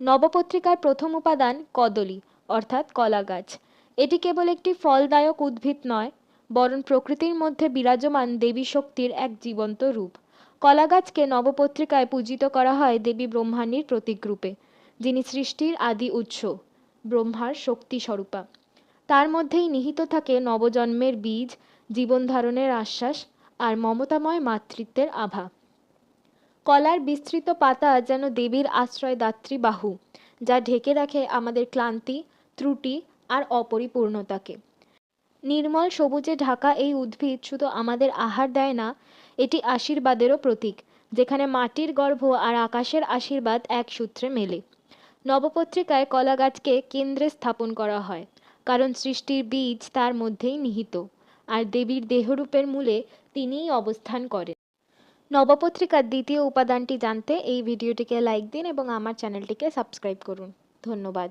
নবপত্রিকার প্রথম উপাদান কদলী, অর্থাৎ কলা গাছ এটি কেবল একটি ফলদায়ক উদ্ভিদ নয়, বরং প্রকৃতির মধ্যে বিরাজমান দেবী শক্তির এক জীবন্ত রূপ। কলা গাছকে নবপত্রিকায় পূজিত করা হয় দেবী ব্রহ্মাণীর প্রতীক রূপে, যিনি সৃষ্টির আদি উৎস, ব্রহ্মার শক্তি স্বরূপা। তার মধ্যেই নিহিত থাকে নবজন্মের বীজ, জীবন ধারণের আশ্বাস আর মমতাময় মাতৃত্বের আভা। কলার বিস্তৃত পাতা যেন দেবীর আশ্রয়দাত্রী বাহু, যা ঢেকে রাখে আমাদের ক্লান্তি, ত্রুটি আর অপরিপূর্ণতাকে। নির্মল সবুজে ঢাকা এই উদ্ভিদ শুধু আমাদের আহার দেয় না, এটি আশীর্বাদেরও প্রতীক, যেখানে মাটির গর্ভ আর আকাশের আশীর্বাদ এক সূত্রে মেলে। নবপত্রিকায় কলা গাছকে কেন্দ্রে স্থাপন করা হয়, কারণ সৃষ্টির বীজ তার মধ্যেই নিহিত, আর দেবীর দেহরূপের মূলে তিনিই অবস্থান করেন। নবপত্রিকার দ্বিতীয় উপাদানটি জানতে এই ভিডিওটিকে লাইক দিন এবং আমার চ্যানেলটিকে সাবস্ক্রাইব করুন। ধন্যবাদ।